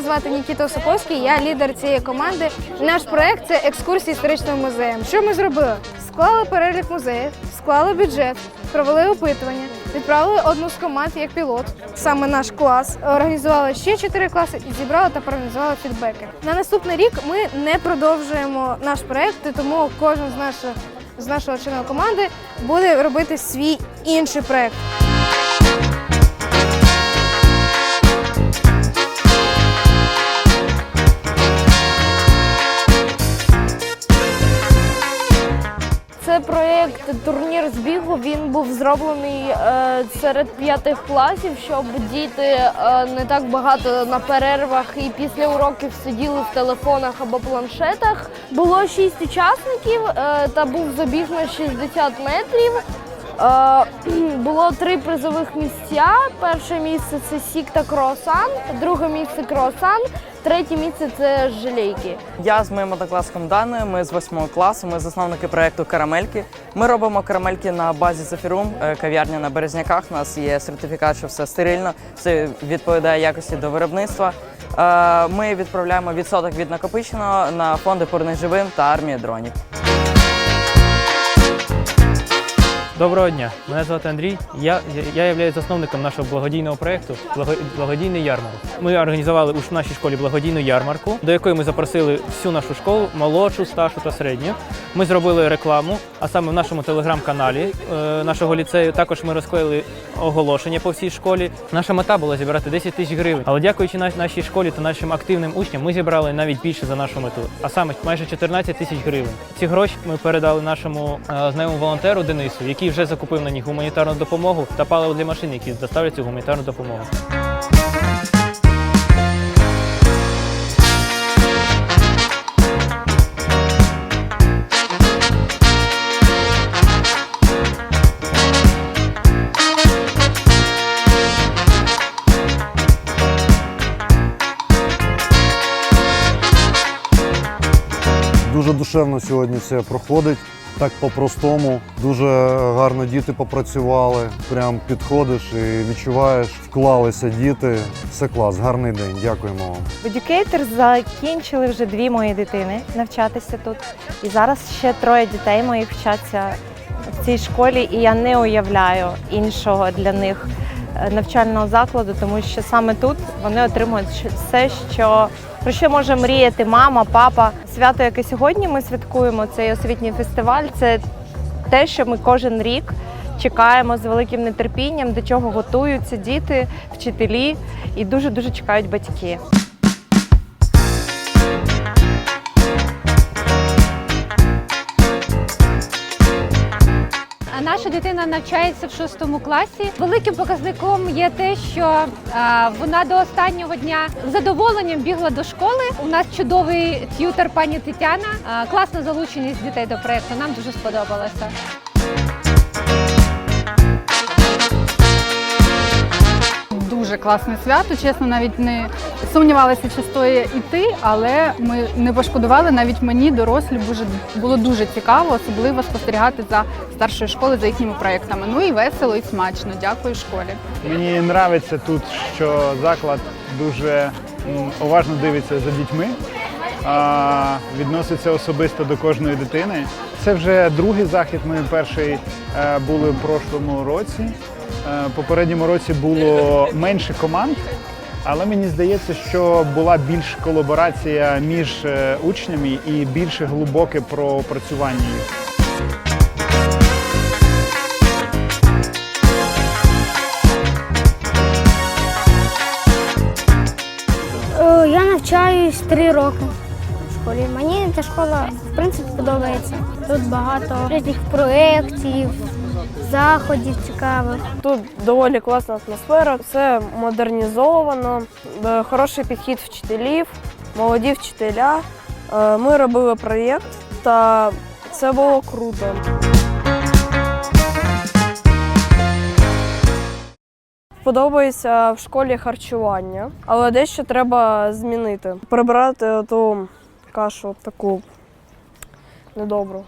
звати Нікіта Осоповський, я лідер цієї команди. Наш проект це екскурсія історичним музеєм. Що ми зробили? Склали перелік музеїв, склали бюджет, провели опитування, відправили одну з команд як пілот. Саме наш клас організували ще чотири класи і зібрали та проаналізували фідбеки. На наступний рік ми не продовжуємо наш проект, тому кожен з наших з нашого члена команди буде робити свій інший проект. Проєкт турнір з бігу. Він був зроблений е, серед п'ятих класів, щоб діти е, не так багато на перервах і після уроків сиділи в телефонах або планшетах. Було шість учасників е, та був забіг на 60 метрів. Було три призових місця. Перше місце це сік та круасан, друге місце круасан, третє місце це желейки. Я з моїм однокласником Даною, ми з восьмого класу, ми засновники проєкту Карамельки. Ми робимо карамельки на базі Зефірум, е, кав'ярня на Березняках. У нас є сертифікат, що все стерильно, все відповідає якості до виробництва. Е, Ми відправляємо відсоток від накопиченого на фонди «Повернись живим та армія дронів. Доброго дня, мене звати Андрій. Я, я являюсь засновником нашого благодійного проєкту Благодійний ярмарок. Ми організували у нашій школі благодійну ярмарку, до якої ми запросили всю нашу школу, молодшу, старшу та середню. Ми зробили рекламу, а саме в нашому телеграм-каналі е, нашого ліцею. Також ми розклеїли оголошення по всій школі. Наша мета була зібрати 10 тисяч гривень. Але дякуючи нашій школі та нашим активним учням, ми зібрали навіть більше за нашу мету, а саме майже 14 тисяч гривень. Ці гроші ми передали нашому е, знайомому волонтеру Денису, який вже закупив на них гуманітарну допомогу та паливо для машин, які доставлять цю гуманітарну допомогу. Дуже душевно сьогодні це проходить. Так по-простому. Дуже гарно діти попрацювали. Прям підходиш і відчуваєш, вклалися діти. Все клас, гарний день. Дякуємо вам. Educator закінчили вже дві мої дитини навчатися тут. І зараз ще троє дітей моїх вчаться в цій школі, і я не уявляю іншого для них навчального закладу, тому що саме тут вони отримують все, що про що може мріяти мама, папа. Свято, яке сьогодні ми святкуємо, цей освітній фестиваль, це те, що ми кожен рік чекаємо з великим нетерпінням, до чого готуються діти, вчителі і дуже дуже чекають батьки. Наша дитина навчається в шостому класі. Великим показником є те, що вона до останнього дня з задоволенням бігла до школи. У нас чудовий т'ютер пані Тетяна. Класна залученість дітей до проекту. Нам дуже сподобалося. Дуже класне свято. Чесно, навіть не сумнівалася, чи стоїть іти, але ми не пошкодували. Навіть мені, дорослі, дуже було дуже цікаво, особливо спостерігати за старшою школою, за їхніми проектами. Ну і весело, і смачно. Дякую школі. Мені подобається тут, що заклад дуже уважно дивиться за дітьми, а, відноситься особисто до кожної дитини. Це вже другий захід. Ми перший е, були в прошлому році. Е, Попередньому році було менше команд, але мені здається, що була більш колаборація між е, учнями і більше глибоке пропрацювання. Е, Я навчаюсь три роки в школі. Мені ця школа в принципі подобається. Тут багато різних проєктів, заходів цікавих. Тут доволі класна атмосфера, все модернізовано, е, хороший підхід вчителів, молоді вчителя. Е, Ми робили проєкт, та це було круто. Подобається в школі харчування, але дещо треба змінити. Прибрати ту кашу таку недобру.